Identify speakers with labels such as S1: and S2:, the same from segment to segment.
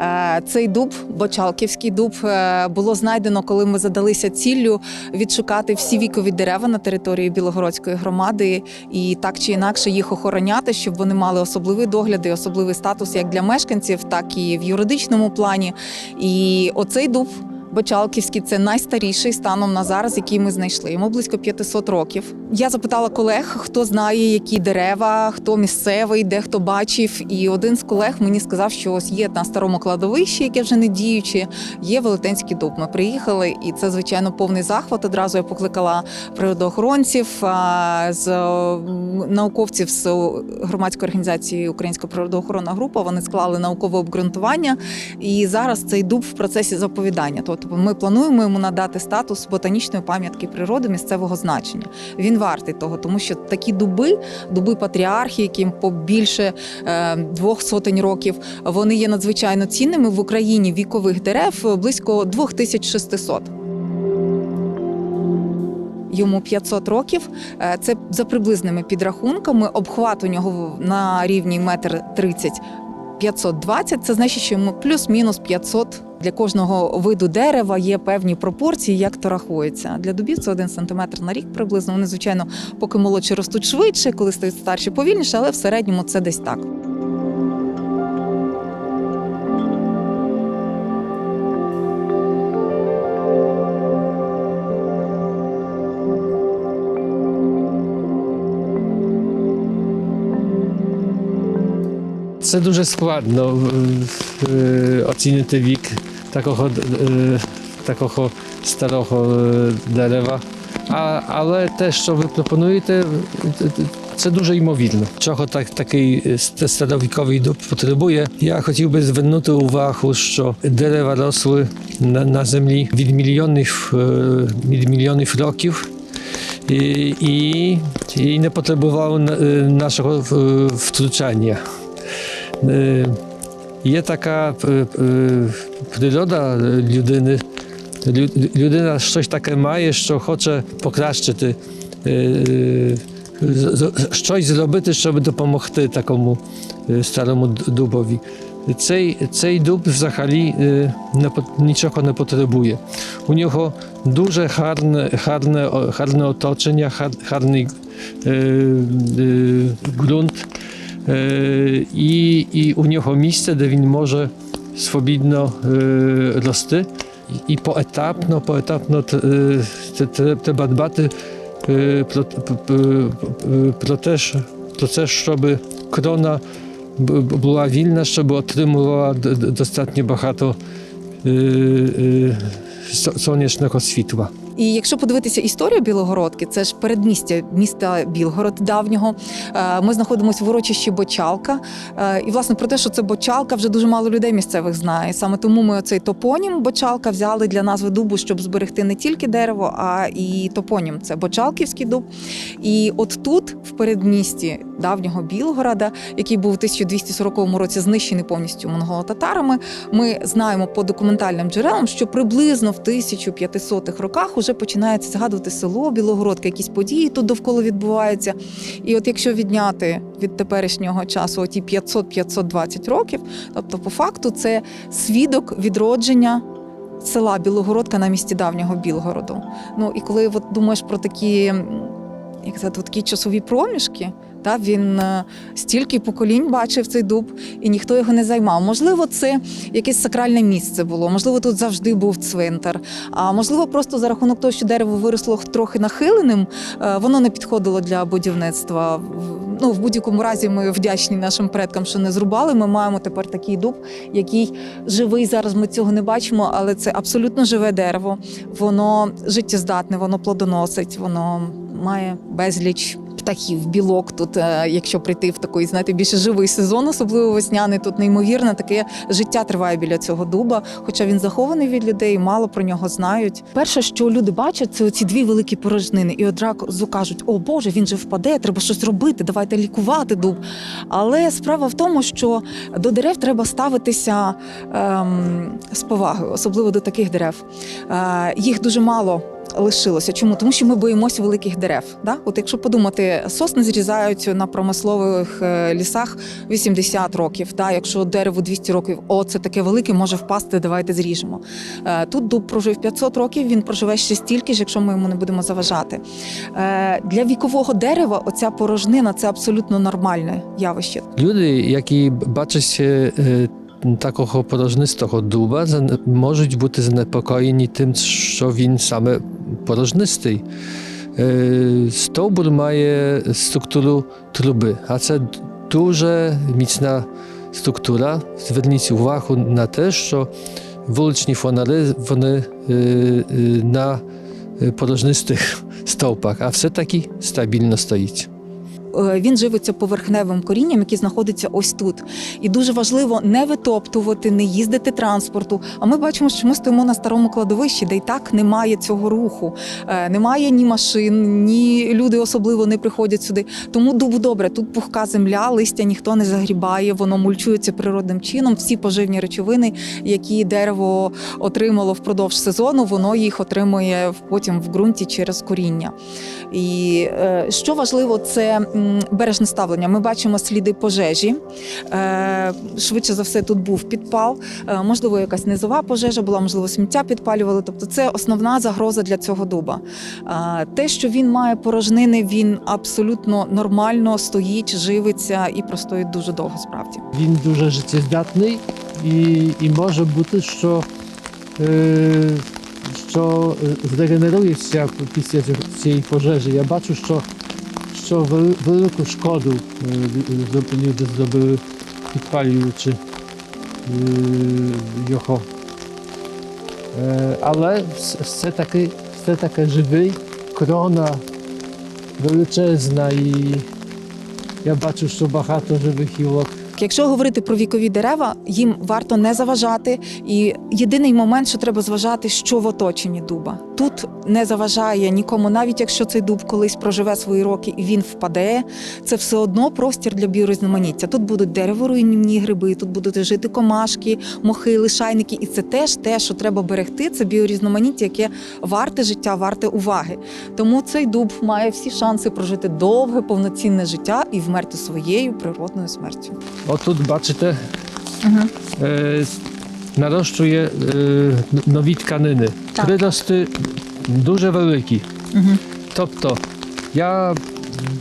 S1: Е, Цей дуб, Бочалківський дуб, е, було знайдено, коли ми задалися ціллю відшукати всі вікові дерева на території Білогородської громади і так чи інакше їх охороняти, щоб вони мали особливий догляд і особливий статус як для мешканців, так і в юридичному плані. І оцей дуб. Бочалківський це найстаріший станом на зараз, який ми знайшли. Йому близько 500 років. Я запитала колег, хто знає, які дерева, хто місцевий, де хто бачив. І один з колег мені сказав, що ось є на старому кладовищі, яке вже не діюче, є велетенський дуб. Ми приїхали, і це звичайно повний захват. Одразу я покликала природоохоронців з науковців з громадської організації Українська природоохоронна група. Вони склали наукове обґрунтування. І зараз цей дуб в процесі заповідання. Тобто ми плануємо йому надати статус ботанічної пам'ятки природи місцевого значення. Він вартий того, тому що такі дуби, дуби патріархії, яким побільше е, двох сотень років, вони є надзвичайно цінними в Україні вікових дерев близько 2600. Йому 500 років. Е, Це за приблизними підрахунками. Обхват у нього на рівні метр 30 520. Це значить, що йому плюс-мінус 500 для кожного виду дерева є певні пропорції, як то рахується. Для дубів це один сантиметр на рік приблизно. Вони, звичайно, поки молодші ростуть швидше, коли стають старші повільніше, але в середньому це десь так.
S2: Це дуже складно е, оцінити вік такого, е, такого старого е, дерева. А, але те, що ви пропонуєте, це дуже ймовірно. Чого так, такий старовіковий дуб потребує? Я хотів би звернути увагу, що дерева росли на, на землі від мільйонів, від мільйонів років. І, і, і не потребували нашого втручання. Е, Є така е, е, природа людини. Лю- Людина щось таке має, що хоче покращити, е, е, з- з- щось зробити, щоб допомогти такому е, старому д- дубові. Цей, цей дуб взагалі е, не, пот- нічого не потребує. У нього дуже гарне, гарне, о- гарне оточення, гар- гарний е, е, ґрунт. Е, і, і у нього місце, де він може свобідно е, рости. І поетапно, поетапно т- е, т- т- треба дбати е, про, п- п- п- про
S1: І якщо подивитися історію Білогородки, це ж передмістя міста Білгород давнього. Е, Ми знаходимося в урочищі Бочалка. Е, І власне про те, що це Бочалка, вже дуже мало людей місцевих знає. Саме тому ми оцей топонім Бочалка взяли для назви дубу, щоб зберегти не тільки дерево, а і топонім. Це Бочалківський дуб. І от тут, в передмісті давнього Білгорода, який був у 1240 році знищений повністю монголо-татарами, ми знаємо по документальним джерелам, що приблизно в 1500-х роках уже починається згадувати село Білогородка, якісь події тут довкола відбуваються. І от якщо відняти від теперішнього часу оті 500-520 років, тобто по факту це свідок відродження. Села Білогородка на місці давнього Білгороду. Ну і коли от думаєш про такі, як сказати, такі часові проміжки, та він е, стільки поколінь бачив цей дуб, і ніхто його не займав. Можливо, це якесь сакральне місце було. Можливо, тут завжди був цвинтар. А можливо, просто за рахунок того, що дерево виросло трохи нахиленим, е, воно не підходило для будівництва. Ну, в будь-якому разі ми вдячні нашим предкам, що не зрубали. Ми маємо тепер такий дуб, який живий. Зараз ми цього не бачимо, але це абсолютно живе дерево. Воно життєздатне, воно плодоносить, воно має безліч. Птахів, білок тут, е, якщо прийти в такий, знаєте, більше живий сезон, особливо весняний, тут неймовірне таке життя триває біля цього дуба, хоча він захований від людей, мало про нього знають. Перше, що люди бачать, це оці дві великі порожнини, і одразу кажуть: о Боже, він же впаде, треба щось робити, давайте лікувати дуб. Але справа в тому, що до дерев треба ставитися ем, з повагою, особливо до таких дерев. Е, їх дуже мало лишилося. Чому? Тому що ми боїмося великих дерев. Да? От якщо подумати, сосни зрізають на промислових е, лісах 80 років. Да? Якщо дереву 200 років, о, це таке велике, може впасти, давайте зріжемо. Е, Тут дуб прожив 500 років, він проживе ще стільки ж, якщо ми йому не будемо заважати. Е, Для вікового дерева оця порожнина це абсолютно нормальне явище.
S2: Люди, які бачать такого порожнистого дуба, можуть бути занепокоєні тим, що він саме порожнистий. Е, Стовбур має структуру труби, а це дуже міцна структура. Зверніть увагу на те, що вуличні фонари вони е, е, на е, порожнистих стовпах, а все-таки стабільно стоїть.
S1: Е, Він живиться поверхневим корінням, який знаходиться ось тут. І дуже важливо не витоптувати, не їздити транспорту. А ми бачимо, що ми стоїмо на старому кладовищі, де й так немає цього руху. Е, Немає ні машин, ні люди особливо не приходять сюди. Тому дубу добре. Тут пухка земля, листя ніхто не загрібає, воно мульчується природним чином. Всі поживні речовини, які дерево отримало впродовж сезону, воно їх отримує потім в ґрунті через коріння. І е, що важливо, це бережне ставлення. Ми бачимо сліди пожежі. Е, швидше за все, тут був підпал. Е, можливо, якась низова пожежа була, можливо, сміття підпалювали. Тобто, це основна загроза для цього дуба. Е, те, що він має порожнини, він абсолютно нормально стоїть, живиться і простоїть дуже довго справді.
S2: Він дуже життєздатний і, і може бути, що, що зрегенерується після цієї пожежі. Я бачу, що, що вели- велику шкоду е, лю- зроб- люди зробили, підпалюючи е, його. Е, але вс- все-таки, все-таки живий, крона величезна і я бачу, що багато живих гілок.
S1: Якщо говорити про вікові дерева, їм варто не заважати. І єдиний момент, що треба зважати, що в оточенні дуба. Тут не заважає нікому, навіть якщо цей дуб колись проживе свої роки і він впаде, це все одно простір для біорізноманіття. Тут будуть дереворуйнівні гриби, тут будуть жити комашки, мохи, лишайники, і це теж те, що треба берегти. Це біорізноманіття, яке варте життя, варте уваги. Тому цей дуб має всі шанси прожити довге, повноцінне життя і вмерти своєю природною смертю.
S2: Отут бачите,
S1: Угу.
S2: е, нарощує е, нові тканини.
S1: Так.
S2: Прирости дуже великі.
S1: Угу.
S2: Тобто я,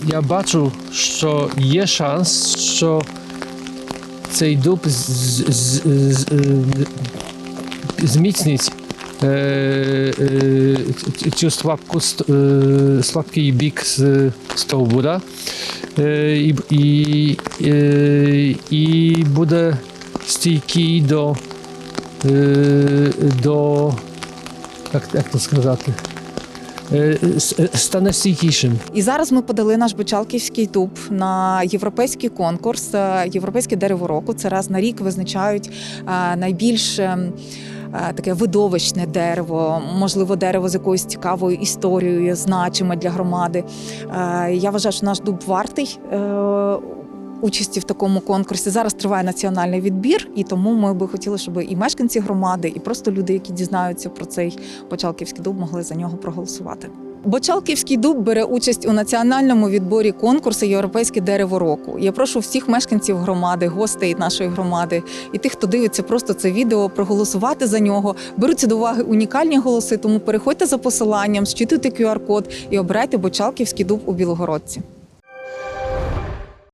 S2: я бачу, що є шанс, що цей дуб з, з, з, з, е, зміцнить е, е, цю слабку, е, слабкий бік з стовбура е, і, і, е, і буде стійкий до, е, до як, як то сказати, е, е, стане стійкішим.
S1: І зараз ми подали наш Бочалківський дуб на європейський конкурс. Е, Європейське дерево року. Це раз на рік визначають е, найбільш ем, е, таке видовищне дерево, можливо, дерево з якоюсь цікавою історією, значиме для громади. Е, Я вважаю, що наш дуб вартий. е, Участі в такому конкурсі зараз триває національний відбір, і тому ми би хотіли, щоб і мешканці громади, і просто люди, які дізнаються про цей Почалківський дуб, могли за нього проголосувати. Бочалківський дуб бере участь у національному відборі конкурсу Європейське дерево року. Я прошу всіх мешканців громади, гостей нашої громади і тих, хто дивиться просто це відео, проголосувати за нього. Беруться до уваги унікальні голоси, тому переходьте за посиланням, щитуйте QR-код і обирайте Бочалківський дуб у Білогородці.